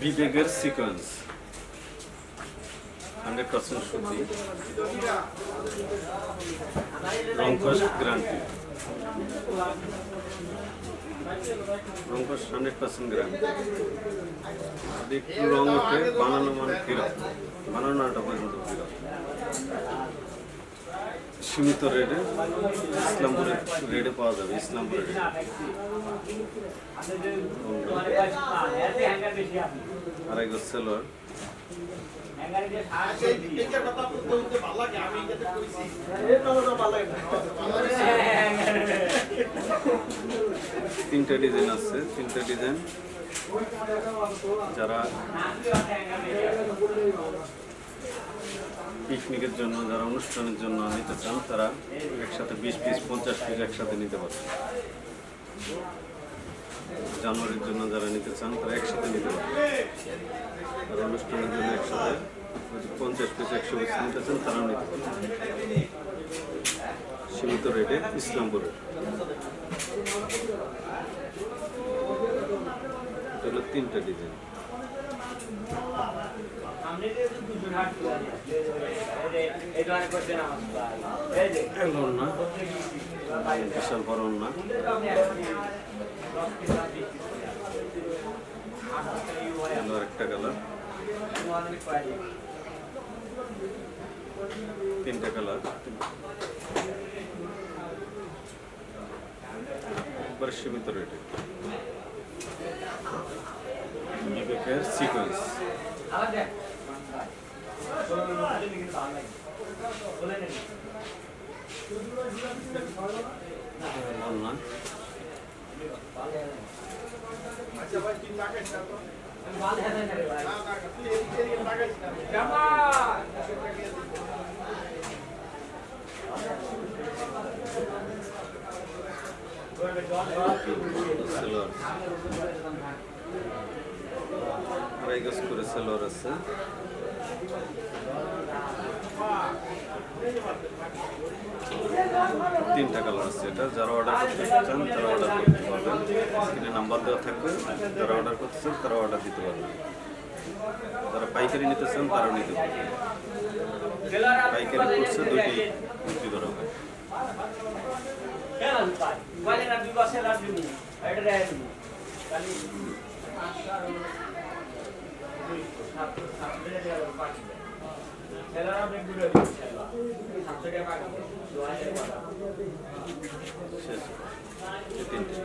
বিবেকের sequence hundred percent সত্যি রংকশ গ্যারান্টি রংকশ হান্ড্রেড পার্সেন্ট গ্যারান্টি যদি একটু রং ওঠে বানানো মানে ফিরত বানানোটা পর্যন্ত ফিরত সীমিত রেটে ইসলামপুরের রেটে পাওয়া যাবে আড়াই গজ সেলোয়ার। তিনটা ডিজাইন আছে, তিনটা ডিজাইন যারা পিকনিকের জন্য, যারা অনুষ্ঠানের জন্য নিতে চান, তারা একসাথে বিশ পিস, পঞ্চাশ পিস একসাথে নিতে পারবে জানুয়ারির জন্য যারা নিতে চান, তারা একসাথে নিতে আর অনুষ্ঠানের জন্য একসাথে পঞ্চাশ পিস একশো পিস নিতে চান, তারাও নিতে সীমিত রেটে হলো তিনটা ডিজাইন। একটা কালার তিনটা কালার একবার সীমিত রেটে সিকোয়েন্স আড়াই গজ করে সেলোয়ার আছে তিনটা কালার আছে এটা যারা অর্ডার করতে চান, তারা অর্ডার করতে পারবেন। স্ক্রিনে নাম্বার দেওয়া থাকবে। যারা অর্ডার করতে চান, তারা অর্ডার দিতে পারবেন। যারা পাইকারি নিতে চান, তারাও নিতে পারবেন। পাইকারি করছে দুইটি বিক্রি করা হবে। শেষ এই তিনটে।